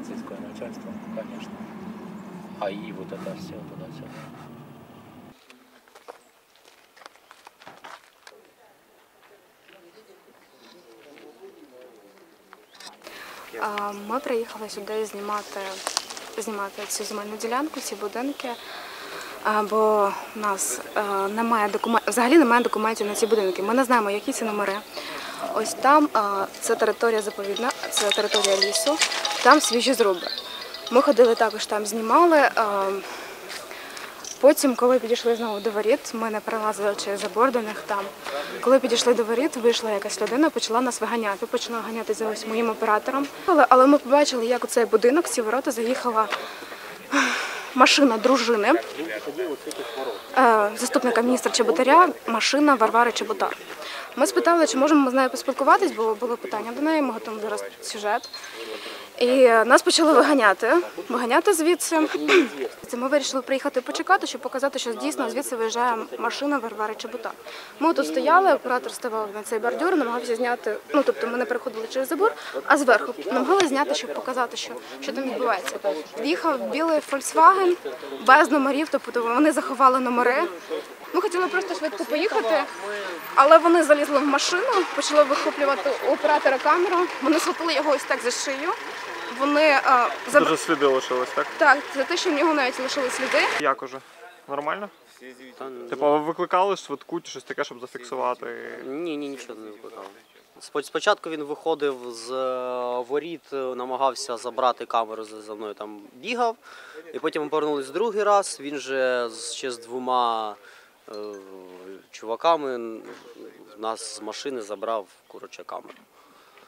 милицейское начальство, конечно. А и вот это все туда-сюда. А, Ми приїхали сюди знімати, знімати цю земельну ділянку, ці будинки. Бо в нас немає документів, взагалі немає документів на ці будинки. Ми не знаємо, які ці номери. Ось там це територія заповідна, це територія лісу, там свіжі зруби. Ми ходили також там, знімали. Потім, коли підійшли знову до воріт, ми не перелазили через забор до них там. Коли підійшли до воріт, вийшла якась людина, почала нас виганяти, почала ганяти за ось моїм оператором. Але, але ми побачили, як у цей будинок, ці ворота заїхала машина дружини е, заступника міністра Чеботаря, машина Варвари Чеботар. Ми спитали, чи можемо ми з нею поспілкуватись, бо було питання до неї, ми готуємо зараз сюжет. І нас почали виганяти, виганяти звідси. Ми вирішили приїхати почекати, щоб показати, що дійсно звідси виїжджає машина Варвари Чеботар. Ми тут стояли, оператор ставав на цей бордюр, намагався зняти. Ну тобто ми не переходили через забор, а зверху намагалися зняти, щоб показати, що, що там відбувається. В'їхав білий Volkswagen без номерів, тобто вони заховали номери. Ми хотіли просто швидко поїхати, але вони залізли в машину, почали вихоплювати у оператора камеру. Вони схопили його ось так за шию. Вони е, забр... Дуже сліди лишились, так? так за те, що в нього навіть лишили сліди. Як уже? Нормально? Типу, ви викликали швидку чи щось таке, щоб зафіксувати? ні, ні, нічого не викликав. Спо- Спочатку він виходив з е, воріт, е, намагався забрати камеру за за мною там бігав, і потім ми повернулись другий раз. Він же з- ще з двома чуваками нас з машини забрав коротше камеру.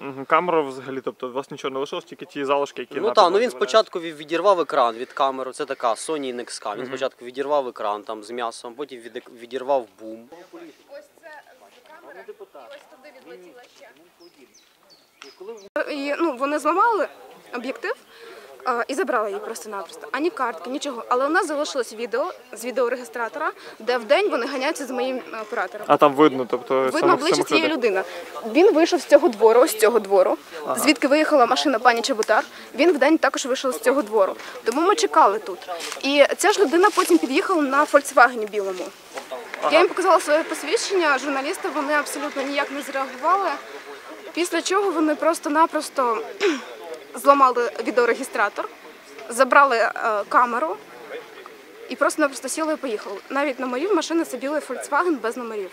Угу. Камера взагалі, тобто у вас нічого не лишилось, тільки ті залишки, які Ну так, ну він спочатку відірвав екран від камери. Це така Sony NXK. Він Мгм. спочатку відірвав екран там з м'ясом, потім відірвав бум. Ось це камера, і ось туди відлетіла ще. І, ну, вони зламали об'єктив і забрали її просто-напросто. Ані картки, нічого. Але у нас залишилось відео з відеореєстратора, де вдень вони ганяються з моїм оператором. А там видно, тобто Видно обличчя цієї людини. Він вийшов з цього двору, ось з цього двору, звідки виїхала машина пані Чеботар. Він вдень також вийшов з цього двору. Тому ми чекали тут. І ця ж людина потім під'їхала на Фольксвагені білому. Я їм показала своє посвідчення, журналісти вони абсолютно ніяк не зреагували. Після чого вони просто-напросто зламали відеорегістратор, забрали е, камеру і просто-напросто сіли і поїхали. Навіть номерів машини це білий Volkswagen без номерів.